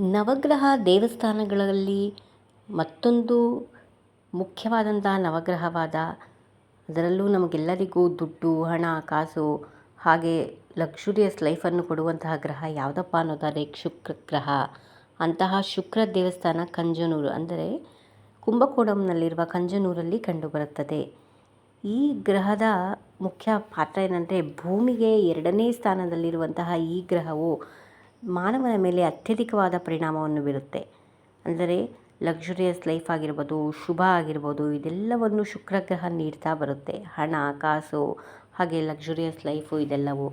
ನವಗ್ರಹ ದೇವಸ್ಥಾನಗಳಲ್ಲಿ ಮತ್ತೊಂದು ಮುಖ್ಯವಾದಂಥ ನವಗ್ರಹವಾದ, ಅದರಲ್ಲೂ ನಮಗೆಲ್ಲರಿಗೂ ದುಡ್ಡು, ಹಣ, ಕಾಸು, ಹಾಗೆ ಲಕ್ಷುರಿಯಸ್ ಲೈಫನ್ನು ಕೊಡುವಂತಹ ಗ್ರಹ ಯಾವುದಪ್ಪ ಅನ್ನೋದಾದರೆ ಶುಕ್ರ ಗ್ರಹ. ಅಂತಹ ಶುಕ್ರ ದೇವಸ್ಥಾನ ಕಂಜನೂರು ಅಂದರೆ ಕುಂಭಕೋಣಂನಲ್ಲಿರುವ ಕಂಜನೂರಲ್ಲಿ ಕಂಡುಬರುತ್ತದೆ. ಈ ಗ್ರಹದ ಮುಖ್ಯ ಪಾತ್ರ ಏನಂದರೆ ಭೂಮಿಗೆ ಎರಡನೇ ಸ್ಥಾನದಲ್ಲಿರುವಂತಹ ಈ ಗ್ರಹವು ಮಾನವನ ಮೇಲೆ ಅತ್ಯಧಿಕವಾದ ಪರಿಣಾಮವನ್ನು ಬೀರುತ್ತೆ. ಅಂದರೆ ಲಕ್ಸುರಿಯಸ್ ಲೈಫ್ ಆಗಿರ್ಬೋದು, ಶುಭ ಆಗಿರ್ಬೋದು, ಇದೆಲ್ಲವನ್ನು ಶುಕ್ರ ಗ್ರಹ ನೀಡ್ತಾ ಬರುತ್ತೆ. ಹಣ, ಕಾಸು, ಹಾಗೆ ಲಕ್ಸುರಿಯಸ್ ಲೈಫು ಇದೆಲ್ಲವೂ.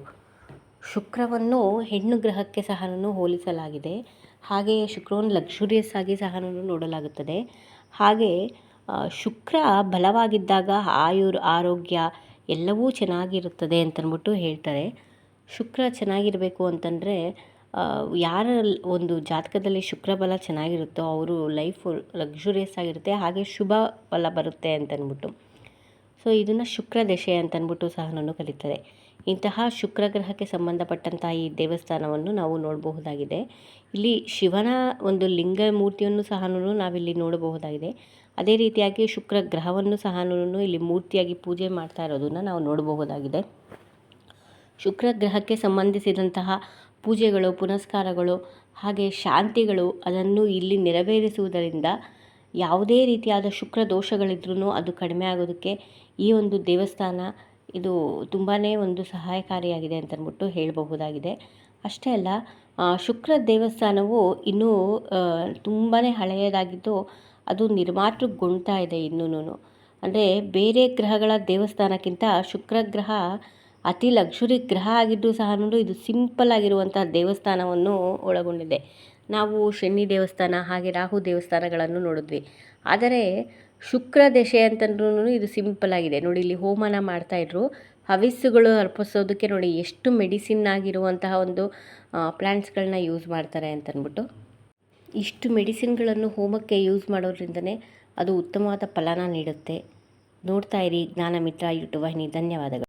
ಶುಕ್ರವನ್ನು ಹೆಣ್ಣು ಗ್ರಹಕ್ಕೆ ಸಹ ಹೋಲಿಸಲಾಗಿದೆ. ಹಾಗೆಯೇ ಶುಕ್ರವನ್ನು ಲಕ್ಸುರಿಯಸ್ ಆಗಿ ಸಹ ನೋಡಲಾಗುತ್ತದೆ. ಹಾಗೆ ಶುಕ್ರ ಬಲವಾಗಿದ್ದಾಗ ಆಯುರ್ ಆರೋಗ್ಯ ಎಲ್ಲವೂ ಚೆನ್ನಾಗಿರುತ್ತದೆ ಅಂತನ್ಬಿಟ್ಟು ಹೇಳ್ತಾರೆ. ಶುಕ್ರ ಚೆನ್ನಾಗಿರಬೇಕು ಅಂತಂದರೆ ಯಾರ ಒಂದು ಜಾತಕದಲ್ಲಿ ಶುಕ್ರ ಬಲ ಚೆನ್ನಾಗಿರುತ್ತೋ ಅವರು ಲೈಫು ಲಕ್ಸುರಿಯಸ್ ಆಗಿರುತ್ತೆ, ಹಾಗೆ ಶುಭ ಫಲ ಬರುತ್ತೆ ಅಂತನ್ಬಿಟ್ಟು. ಸೊ ಇದನ್ನು ಶುಕ್ರ ದಶೆ ಅಂತನ್ಬಿಟ್ಟು ಸಹ ನಾನು ಕಲಿತಾರೆ ಇಂತಹ ಶುಕ್ರ ಗ್ರಹಕ್ಕೆ ಸಂಬಂಧಪಟ್ಟಂತಹ ಈ ದೇವಸ್ಥಾನವನ್ನು ನಾವು ನೋಡಬಹುದಾಗಿದೆ. ಇಲ್ಲಿ ಶಿವನ ಒಂದು ಲಿಂಗ ಮೂರ್ತಿಯನ್ನು ಸಹ ನಾವಿಲ್ಲಿ ನೋಡಬಹುದಾಗಿದೆ. ಅದೇ ರೀತಿಯಾಗಿ ಶುಕ್ರ ಗ್ರಹವನ್ನು ಸಹ ಇಲ್ಲಿ ಮೂರ್ತಿಯಾಗಿ ಪೂಜೆ ಮಾಡ್ತಾ ಇರೋದನ್ನು ನಾವು ನೋಡಬಹುದಾಗಿದೆ. ಶುಕ್ರ ಗ್ರಹಕ್ಕೆ ಸಂಬಂಧಿಸಿದಂತಹ ಪೂಜೆಗಳು, ಪುನಸ್ಕಾರಗಳು, ಹಾಗೆ ಶಾಂತಿಗಳು ಅದನ್ನು ಇಲ್ಲಿ ನೆರವೇರಿಸುವುದರಿಂದ ಯಾವುದೇ ರೀತಿಯಾದ ಶುಕ್ರ ದೋಷಗಳಿದ್ರೂ ಅದು ಕಡಿಮೆ ಆಗೋದಕ್ಕೆ ಈ ಒಂದು ದೇವಸ್ಥಾನ ಇದು ತುಂಬಾ ಒಂದು ಸಹಾಯಕಾರಿಯಾಗಿದೆ ಅಂತಂದ್ಬಿಟ್ಟು ಹೇಳಬಹುದಾಗಿದೆ. ಅಷ್ಟೇ ಅಲ್ಲ ಶುಕ್ರ ದೇವಸ್ಥಾನವು ಇನ್ನೂ ತುಂಬಾ ಹಳೆಯದಾಗಿದ್ದು ಅದು ನಿರ್ಮಾತೃಗೊಳ್ತಾ ಇದೆ ಇನ್ನೂ ಅಂದರೆ ಬೇರೆ ಗ್ರಹಗಳ ದೇವಸ್ಥಾನಕ್ಕಿಂತ ಶುಕ್ರ ಗ್ರಹ ಅತಿ ಲಕ್ಷುರಿ ಗ್ರಹ ಆಗಿದ್ದು ಸಹ ಇದು ಸಿಂಪಲ್ ಆಗಿರುವಂತಹ ದೇವಸ್ಥಾನವನ್ನು ಒಳಗೊಂಡಿದೆ. ನಾವು ಶನಿ ದೇವಸ್ಥಾನ ಹಾಗೆ ರಾಹು ದೇವಸ್ಥಾನಗಳನ್ನು ನೋಡಿದ್ವಿ. ಆದರೆ ಶುಕ್ರ ದಶೆ ಅಂತಂದ್ರೂ ಇದು ಸಿಂಪಲ್ ಆಗಿದೆ. ನೋಡಿ, ಇಲ್ಲಿ ಹೋಮನ ಮಾಡ್ತಾಯಿದ್ರು ಹವಿಸ್ಸುಗಳು ಅರ್ಪಿಸೋದಕ್ಕೆ ನೋಡಿ, ಎಷ್ಟು ಮೆಡಿಸಿನ್ ಆಗಿರುವಂತಹ ಒಂದು ಪ್ಲ್ಯಾಂಟ್ಸ್ಗಳನ್ನ ಯೂಸ್ ಮಾಡ್ತಾರೆ ಅಂತಂದ್ಬಿಟ್ಟು. ಇಷ್ಟು ಮೆಡಿಸಿನ್ಗಳನ್ನು ಹೋಮಕ್ಕೆ ಯೂಸ್ ಮಾಡೋದ್ರಿಂದನೇ ಅದು ಉತ್ತಮವಾದ ಫಲನ ನೀಡುತ್ತೆ. ನೋಡ್ತಾ ಇರಿ ಜ್ಞಾನ ಮಿತ್ರ ಯೂಟ್ಯೂಬ್ ವಾಹಿನಿ. ಧನ್ಯವಾದಗಳು.